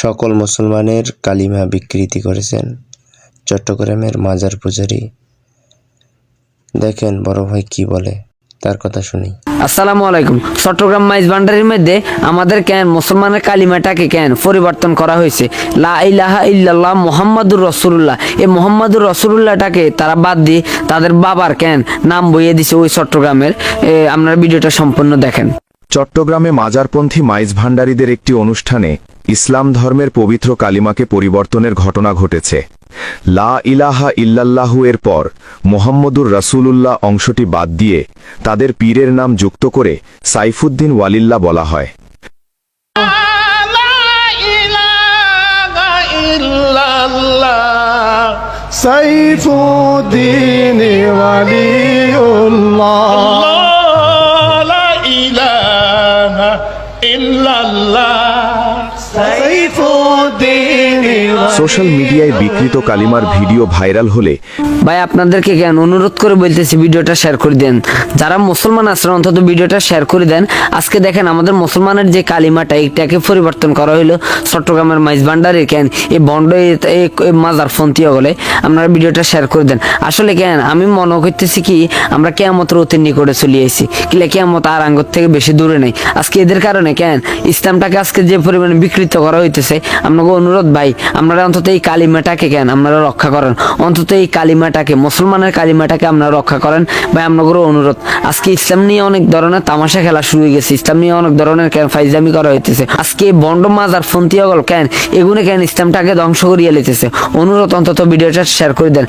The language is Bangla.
সকল মুসলমানের কালিমা বিকৃতি করেছেন চট্টগ্রামের মাজার পূজারী। দেখেন বড় ভাই কি বলে, তার কথা শুনি। আসসালামু আলাইকুম। চট্টগ্রাম মাইজ ভান্ডারির মধ্যে আমাদের কেন মুসলমানের কালিমাটাকে কেন পরিবর্তন করা হয়েছে? লা ইলাহা ইল্লাল্লাহ মোহাম্মদুর রসুল্লাহ এই মোহাম্মদুর রসুল্লাহটাকে তারা বাদ দিয়ে তাদের বাবার কেন নাম বইয়ে দিছে ওই চট্টগ্রামের। আপনারা ভিডিওটা সম্পূর্ণ দেখেন। চট্টগ্রামে মাজারপন্থী মাইজ ভান্ডারীদের একটি অনুষ্ঠানে ইসলাম ধর্মের পবিত্র কালিমাকে পরিবর্তনের ঘটনা ঘটেছে। লা ইলাহা ইল্লাল্লাহু এর পর মোহাম্মদুর রাসূলুল্লাহ অংশটি বাদ দিয়ে তাদের পীরের নাম যুক্ত করে সাইফুদ্দিন ওয়ালিল্লাহ বলা হয়। لا In illallah. সোশ্যাল মিডিয়ায় বিকৃত কালিমার ভিডিও ভাইরাল হলে ভাই, আপনাদেরকে কেন অনুরোধ করে বলতেছি, ভিডিওটা শেয়ার করে দেন। যারা মুসলমান আছেন, অন্তত ভিডিওটা শেয়ার করে দেন। আজকে দেখেন, আমাদের মুসলমানের যে কালিমাটা এইটাকে পরিবর্তন করা হলো চট্টগ্রামের মাইজ ভান্ডারে কেন এই বন্ড মাজার ফন্তি হলে আপনারা ভিডিওটা শেয়ার করে দেন। আসলে কেন আমি মনে করতেছি কি, আমরা কেয়ামতের অতি নিকটে চলে আইছি। কিলে কেয়ামত আর আঙ্গর থেকে বেশি দূরে নেই। আজকে এদের কারণে কেন ইসলামটাকে আজকে যে পরিমাণে বিকৃত করা হইতেছে, আপনাকে অনুরোধ ভাই, আপনারা অন্তত এই কালিমাটাকে কেন আপনারা রক্ষা করেন? অন্তত এই কালিমাটাকে, মুসলমানের কালিমাটাকে আপনারা রক্ষা করেন ভাই, আপনাদেরও অনুরোধ। আজকে ইসলাম নিয়ে অনেক ধরনের তামাশা খেলা শুরু হয়ে গেছে। ইসলাম নিয়ে অনেক ধরনের কেন ফাইজামি করা হইতেছে। আজকে বন্ড মাজার ফন্তি হগল কেন? এগুলো কেন ইসলামটাকে ধ্বংস করিয়ে লিতেছে অনুরোধ অন্তত ভিডিওটা শেয়ার করে দেন।